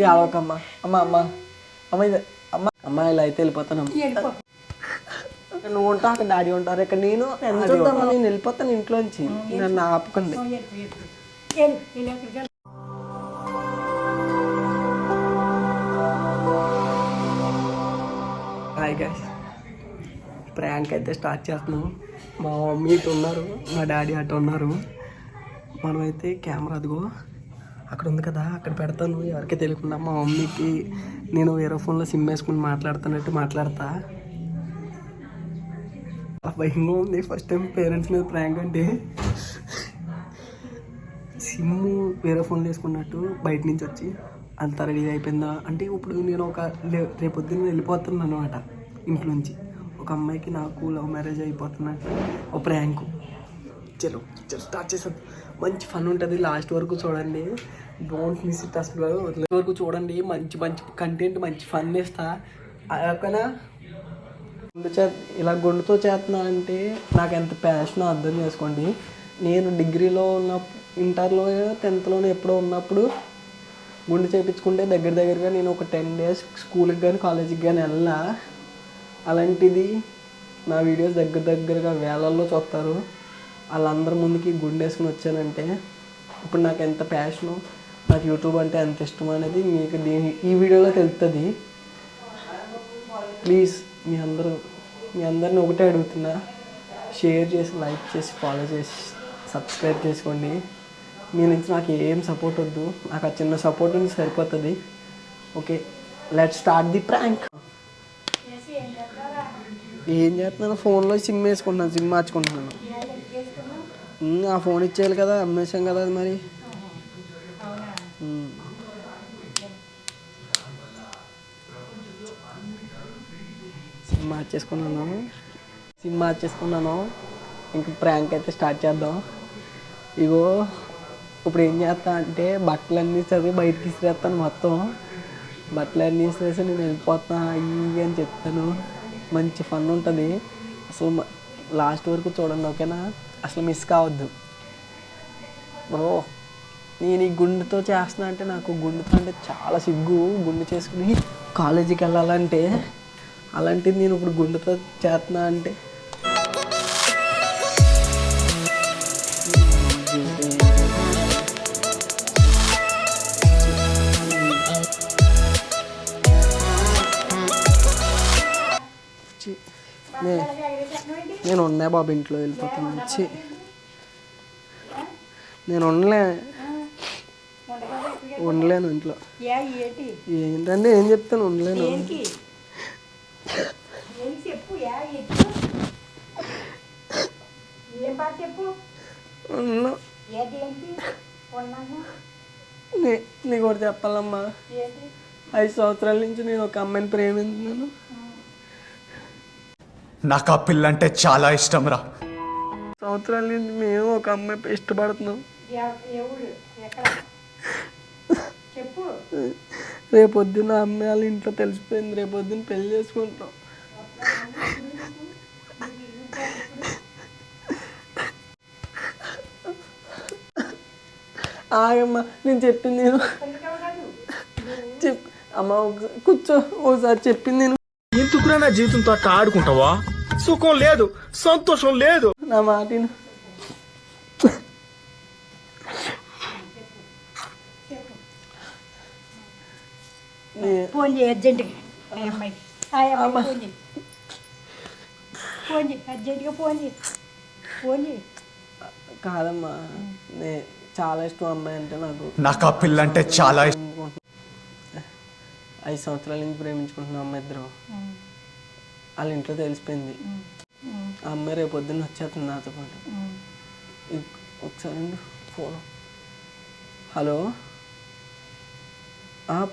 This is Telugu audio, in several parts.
ఈ ఆడవకమ్మ అమ్మ అమ్మ. అమ్మ ఇది అమ్మ. అమ్మ ఇలా అయితే వెళ్ళిపోతాను వెళ్ళిపో. నువ్వు ఉంటావు అక్కడ డాడీ ఉంటారు. ఇక్కడ నేను చూద్దామా నేను వెళ్ళిపోతాను ఇంట్లోంచి. నన్ను ఆపకండి. హాయ్ ప్రాంక్ అయితే స్టార్ట్ చేస్తున్నాం మా మమ్మీ ఇటు ఉన్నారు మా డాడీ అటు ఉన్నారు. మనమైతే కెమెరా అదిగో. అక్కడ ఉంది కదా అక్కడ పెడతాను ఎవరికి తెలియకుండా మా మమ్మీకి నేను వేరే ఫోన్లో సిమ్ వేసుకుని మాట్లాడుతున్నట్టు మాట్లాడతా. ఆ భయంగా ఉంది ఫస్ట్ టైం పేరెంట్స్ మీద ప్రాంక్ అంటే. సిమ్ వేరే ఫోన్లో వేసుకున్నట్టు బయట నుంచి వచ్చి అంత రెడీ అయిపోయిందా? అంటే ఇప్పుడు నేను ఒక లే- రేపొద్దున వెళ్ళిపోతున్నాను అనమాట ఇంట్లోంచి ఒక అమ్మాయికి నాకు లవ్ మ్యారేజ్ అయిపోతున్నట్టు ఒక ప్రాంకు చలో చలో స్టార్ట్ చేసాను మంచి ఫన్ ఉంటుంది లాస్ట్ వరకు చూడండి. డోంట్ మిస్ ఇట్ అసలు. లాస్ట్ వరకు చూడండి మంచి మంచి కంటెంట్ మంచి ఫన్ ఇస్తా అదొకనా గుండు చే ఇలా గుండుతో చేస్తున్నా అంటే నాకు ఎంత ప్యాషన్ అర్థం చేసుకోండి. నేను డిగ్రీలో ఉన్న ఇంటర్లో టెన్త్లోనే ఎప్పుడో ఉన్నప్పుడు గుండు చేయించుకుంటే దగ్గర దగ్గరగా నేను ఒక టెన్ డేస్ స్కూల్కి కానీ కాలేజీకి కానీ వెళ్ళా అలాంటిది నా వీడియోస్ దగ్గర దగ్గరగా వేలల్లో చూస్తారు వాళ్ళందరి ముందుకి గుండె వేసుకుని వచ్చానంటే ఇప్పుడు నాకు ఎంత ప్యాషను నాకు యూట్యూబ్ అంటే ఎంత ఇష్టం అనేది మీకు దీని ఈ వీడియోలో తెలుస్తుంది ప్లీజ్ మీ అందరూ మీ అందరిని ఒకటే అడుగుతున్నా. షేర్ చేసి లైక్ చేసి ఫాలో చేసి సబ్స్క్రైబ్ చేసుకోండి. మీ నుంచి నాకు ఏం సపోర్ట్ వద్దు. నాకు ఆ చిన్న సపోర్ట్ నుంచి సరిపోతుంది. Okay let start the prank ఏం చేస్తున్నాను ఫోన్లో సిమ్ వేసుకుంటున్నాను సిమ్ మార్చుకుంటున్నాను. ఆ ఫోన్ ఇచ్చేయాలి కదా అమ్మేసాం కదా అది మరి. అవునా సిమ్ మార్చేసుకున్నాను. సిమ్ మార్చేసుకున్నాను. ఇంక ప్రాంక్ అయితే స్టార్ట్ చేద్దాం. ఇగో ఇప్పుడు ఏం చేస్తా అంటే బట్టలన్నీ చదివి బయటకి ఇసిరేస్తాను మొత్తం. బట్టలన్నీ ఇసిరేసి నేను వెళ్ళిపోతాను అయ్యి అని చెప్తాను. మంచి ఫన్ ఉంటుంది. అసలు లాస్ట్ వరకు చూడండి ఓకేనా? అసలు మిస్ కావద్దు. బ్రో నేను ఈ గుండెతో చేస్తున్నా అంటే నాకు గుండెతో అంటే చాలా సిగ్గు. గుండె చేసుకుని కాలేజీకి వెళ్ళాలంటే అలాంటిది నేను ఇప్పుడు గుండెతో చేస్తున్నా అంటే నేను ఉన్నా బాబు ఇంట్లో వెళ్ళిపోతాను. ఛీ. నేను ఉండలే ఉండలేను ఇంట్లో. ఏంటంటే ఏం చెప్తాను? ఉండలేను. నీకు ఒకటి చెప్పాలమ్మా. ఐదు సంవత్సరాల నుంచి నేను ఒక అమ్మాయిని ప్రేమించున్నాను నాకు ఆ పిల్లంటే చాలా ఇష్టం రా సంవత్సరాల నుంచి మేము ఒక అమ్మాయి ఇష్టపడుతున్నాం. రేపొద్దున అమ్మాయి వాళ్ళ ఇంట్లో తెలిసిపోయింది. రేపొద్దున పెళ్ళి చేసుకుంటాం. ఆగమ్మా నేను చెప్పింది నేను చెప్ అమ్మ ఒకసారి కూర్చో ఒకసారి చెప్పింది నేను ఎందుకురా నా జీవితంతో అట్లా ఆడుకుంటావా? సుఖం లేదు సంతోషం లేదు. నా మాటిను. ఫోన్ చేయి అర్జెంటుగా. ఫోన్ చేయి. ఫోన్ చేయి అర్జెంటుగా ఫోన్ చేయి. ఫోన్ చేయి. కాదమ్మా నే చాలా ఇష్టం అమ్మాయి అంటే నాకు. నాకు ఆ పిల్లంటే చాలా ఇష్టం. ఐదు సంవత్సరాల నుంచి ప్రేమించుకుంటున్నాం అమ్మాయి ఇద్దరు. వాళ్ళ ఇంట్లో తెలిసిపోయింది. ఆ అమ్మాయి రేపు పొద్దున్న వచ్చేస్తుంది నాతో పాటు. ఒకసారి ఫోన్. హలో?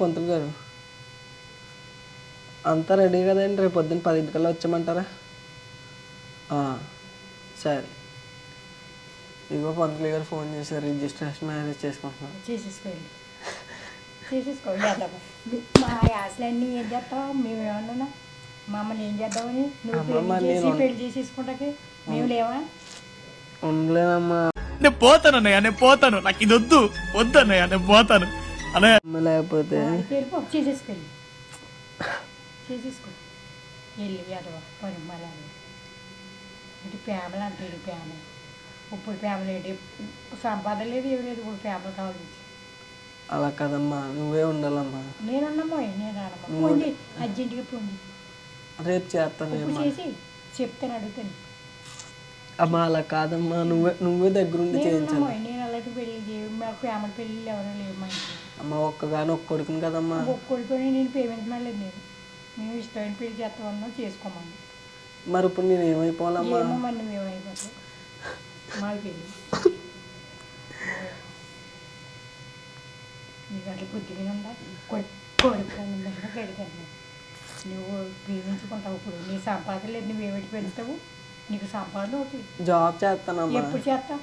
పంతులు గారు. అంతా రెడీ కదండి రేపు పొద్దున్న పదింటికల్లా వచ్చామంటారా సరే. ఇగో పంతులు గారు ఫోన్ చేశారు రిజిస్ట్రేషన్ మ్యారేజ్ చేసుకుంటున్నాం చేసేసుకోండి. చేసేసుకోండి మా ఆశలన్నీ ఏం చేస్తాం మేము ఏమన్నా మమ్మల్ని ఏం చేద్దామని. నువ్వు పెళ్ళి చేసి నేను- పెళ్ళి చేసేసుకుంటాకే. మేము లేవా? ఉండలేనమ్మా. నేను పోతాను అన్నయ్య నేను పోతాను. నాకు ఇది వద్దు. వద్దు అన్నయ్య నేను పోతాను. అమ్మ లేకపోతే వెళ్ళిపో. చేసేసుకెళ్ళి. చేసేసుకో. వెళ్ళి అదవ పని మళ్ళీ ఇటు ప్రేమలు అంటే ఇటు ప్రేమ ఇప్పుడు ప్రేమలు ఏంటి? సంపాదన లేదు ఏమి లేదు. ఇప్పుడు ప్రేమలు కావాలి అలా కదమ్మా. నువ్వే ఉండాలమ్మా. నేనున్నమ్మా నేను ఫోన్ చేయి. అర్జెంటుగా చేయి. రేపు చేస్తాను ఇప్పుడు చేసి చెప్తాను అడుగుతాను. అమ్మా అలా కాదమ్మా నువ్వే నువ్వే దగ్గరుండి చేయించాలి. నేనున్నమ్మా నేను అలాంటి పెళ్ళి చేయ మాకు ప్రేమల పెళ్ళిళ్ళు ఎవరో లేవు మా ఇంట్లో. అమ్మ ఒక్కగాని ఒక్క కొడుకుని కదమ్మా. ఒక్కొక్కడికొని నేను పేమెంట్ మళ్ళీ నేను. మేము ఇష్టమైన పెళ్ళి చేస్తామన్నా చేసుకోమని మరి ఇప్పుడు నేను ఏమైపోవాలమ్మా? ఏమో మరి మేము అయిపోతాం మాకు పెళ్ళి. నీకు అట్లా బుద్ధిగా ఉందా? కొడు కొడుకు గడికాను నువ్వు ప్రేమించుకుంటావు ఇప్పుడు. నీ సంపాదన లేదు నువ్వు ఏమిటి పెడతావు నీకు సంపాదన అవుతుంది జాబ్ చేస్తానమ్మా. ఎప్పుడు చేస్తావు?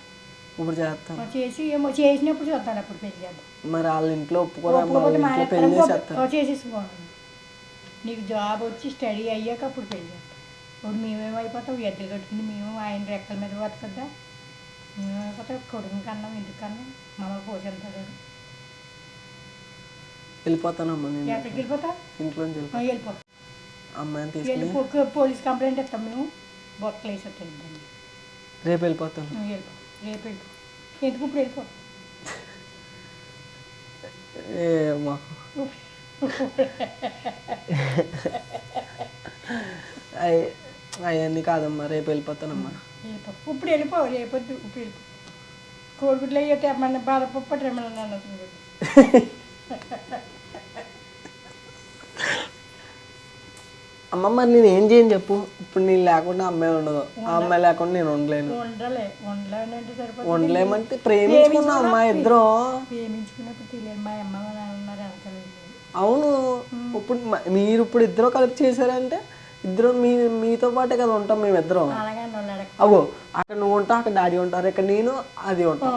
ఇప్పుడు చేస్తాను. చేసి ఏమో చేసినప్పుడు చూస్తాను అప్పుడు పెళ్ళి చేద్దాం. మరి వాళ్ళ ఇంట్లో ఇంట్లో పెళ్ళి నీకు జాబ్ వచ్చి స్టడీ అయ్యాక అప్పుడు పెళ్ళి చేస్తాం. ఇప్పుడు మేమేమైపోతాం ఎద్దులు కట్టుకుని మేము ఆయన రెక్కల మీద బతకద్దా? మేమేమైపోతాం కొడుకుని కన్నా ఇంటికి కన్నా మమ్మల్ని పోసేంతాడు వెళ్ళిపోతానమ్మా ఎక్కడికి వెళ్ళిపోతా. వెళ్ళిపో వెళ్ళిపో. అమ్మాయిని తీసుకుని పోలీస్ కంప్లైంట్ ఇస్తాం మేము. బొక్కలు వేసేస్తాం దాన్ని రేపు వెళ్ళిపోతాను. నువ్వు వెళ్ళిపో. రేపు వెళ్ళిపో. ఎందుకు ఇప్పుడు వెళ్ళిపో? అవన్నీ కాదమ్మా రేపు వెళ్ళిపోతానమ్మా. వెళ్ళిపో. ఇప్పుడు వెళ్ళిపో రేపొద్దు ఇప్పుడు వెళ్ళిపో. కోడిగుడ్లు అయ్యో తెమ్మని బాధపప్పటి రమ్మని అన్నది అమ్మ మరి నేను ఏం చేయను చెప్పు. ఇప్పుడు నేను లేకుండా అమ్మాయి ఉండదు. ఆ అమ్మాయి లేకుండా నేను ఉండలేను. సరిపోతుంది. ఉండలేమంటే ప్రేమించుకున్నాం అమ్మా ఇద్దరం. ప్రేమించుకున్నప్పుడు తెలియదు. మా అమ్మ మా నాన్న ఉన్నారు వెనకాల అవును. ఇప్పుడు మీరు ఇప్పుడు ఇద్దరు కలిపి చేశారంటే ఇద్దరు మీ మీతో పాటే కదా ఉంటాం మేము ఇద్దరం అవో అక్కడ నువ్వు ఉంటావు అక్కడ డాడీ ఉంటారు ఇక్కడ నేను అది ఉంటా.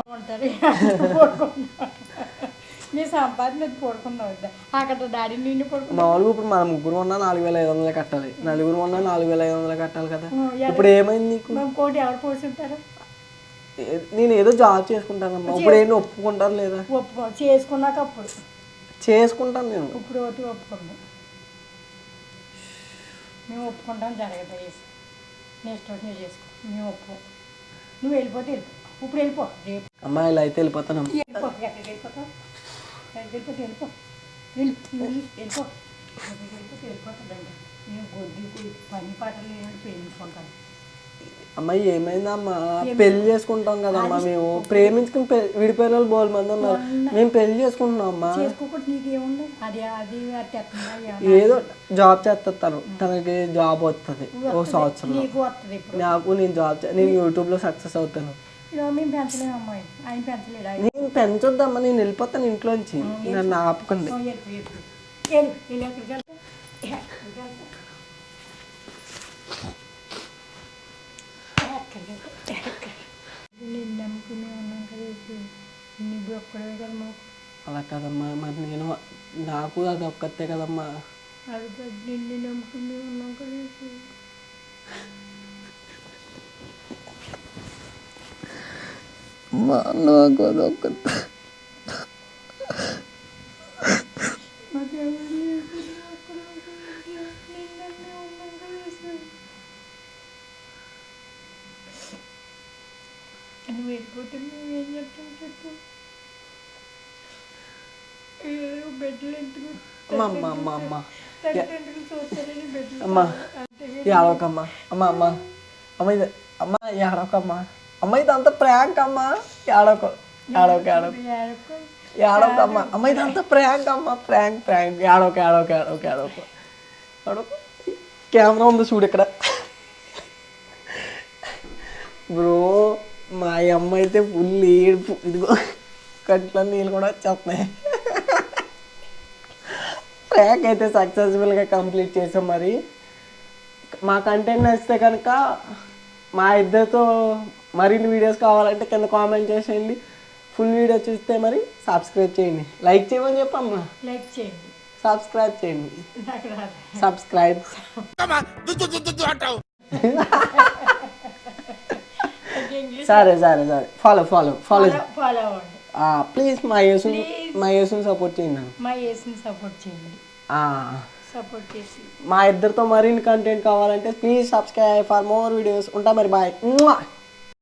నీ సంపాదన పడుకుందాం వద్దా అక్కడ డాడీ నిన్ను పడుకుంటా మామూలుగా ఇప్పుడు మన ముగ్గురు ఉన్నా నాలుగు వేల ఐదు వందలు కట్టాలి. నలుగురు ఉన్నా నాలుగు వేల ఐదు వందలు కట్టాలి కదా. ఇప్పుడు ఏమైంది నీకు? ఇంకోటి ఎవరు పోసుంటారు? నేను ఏదో జాబ్ చేసుకుంటానమ్మా. ఇప్పుడు ఏంటి ఒప్పుకుంటారు లేదా? ఒప్పుకో చేసుకున్నాక అప్పుడు. చేసుకుంటాను నేను. ఇప్పుడు ఒకటి ఒప్పుకుందాం మేము ఒప్పుకుంటాం జరగదు నెక్స్ట్ ఒకటి నువ్వు చేసుకో. మేము ఒప్పుకో. నువ్వు వెళ్ళిపోతే వెళ్ళిపో. ఇప్పుడు వెళ్ళిపో. రేపు. అమ్మాయిలు అయితే వెళ్ళిపోతానమ్మా. వెళ్ళిపో ఎక్కడికి వెళ్ళిపోతావు? వెళ్ళిపోతే వెళ్ళిపో. వెళ్ళి వెళ్ళి వెళ్ళిపో. ఎక్కడికి వెళ్ళిపోతే వెళ్ళిపోతుందంట నేను గొద్దు పని పాటలు లేనట్టు ప్రేమించుకుంటాను అమ్మాయి ఏమైందమ్మా? పెళ్ళి చేసుకుంటాం కదమ్మా మేము. ప్రేమించుకుని విడిపోయిన వాళ్ళు బోల్ మంది ఉన్నారు. మేము పెళ్ళి చేసుకుంటున్నాం అమ్మా? ఏదో జాబ్ చేస్తుంది తను తనకి జాబ్ వస్తుంది ఓ సంవత్సరం నీకు నేను జాబ్ నేను యూట్యూబ్లో సక్సెస్ అవుతాను. నేను పెంచొద్దమ్మా నేను వెళ్ళిపోతాను ఇంట్లోంచి నన్ను నిన్ను నమ్ముకునే ఉన్నాం కదా యేసు. నువ్వు ఒక్కడే కదా మాకు అలా కదమ్మా. మరి నేను నాకు అది ఒక్కతే కదమ్మా. అది నిన్ను నమ్ముకునే ఉన్నాం కదా యేసు. నాకు అది ఒక్కతే మాకెవరు లేరు, నువ్వు ఒక్కడే కదా. నిన్ను నమ్మే ఉన్నాం కదా యేసు. నువ్వు వెళ్ళిపోతే మేము ఏం చేస్తాం చెప్పు ఏదో బెడ్లు ఎందుకు అమ్మ అమ్మ అమ్మ అమ్మ తల్లిదండ్రులు చూస్తారని బెడ్లు అమ్మ ఏడవకమ్మా అమ్మ అమ్మ అమ్మ ఇది అమ్మ ఏడవకమ్మా అమ్మ ఇదంతా ప్రాంక్ అమ్మ ఏడవక ఏడవక ఏడవక ఏడుకో. అమ్మ. అమ్మ ఇదంతా ప్రాంక్ అమ్మ ప్రాంక్ ప్రాంక్. ఏడవక ఏడవక ఏడవక ఏడవక ఏడవక కెమెరా ఉంది చూడు ఇక్కడ. బ్రో మా అమ్మ అయితే ఫుల్ ఏడుపు. ఇదిగో కంట్లో నీళ్ళు కూడా వచ్చేస్తున్నాయి. ట్రాక్ అయితే సక్సెస్ఫుల్గా కంప్లీట్ చేసాం మరి. మా కంటెంట్ నచ్చితే కనుక మా ఇద్దరితో మరిన్ని వీడియోస్ కావాలంటే కింద కామెంట్ చేసేయండి. ఫుల్ వీడియో చూస్తే మరి సబ్స్క్రైబ్ చేయండి. లైక్ చేయమని చెప్పమ్మా. లైక్ చేయండి. సబ్స్క్రైబ్ చేయండి. సబ్స్క్రైబ్ సరే సరే సరే. ఫాలో ఫాలో ఫాలో ఫాలో అవ్వండి ప్లీజ్ మా యేసు ప్లీజ్ మా యేసుని సపోర్ట్ చేయండి. మా ఏసుని సపోర్ట్ చేయండి. ఆ, సపోర్ట్ చేసి. మా ఇద్దరితో మరిన్ని కంటెంట్ కావాలంటే please subscribe for more videos ఉంటా మరి బాయ్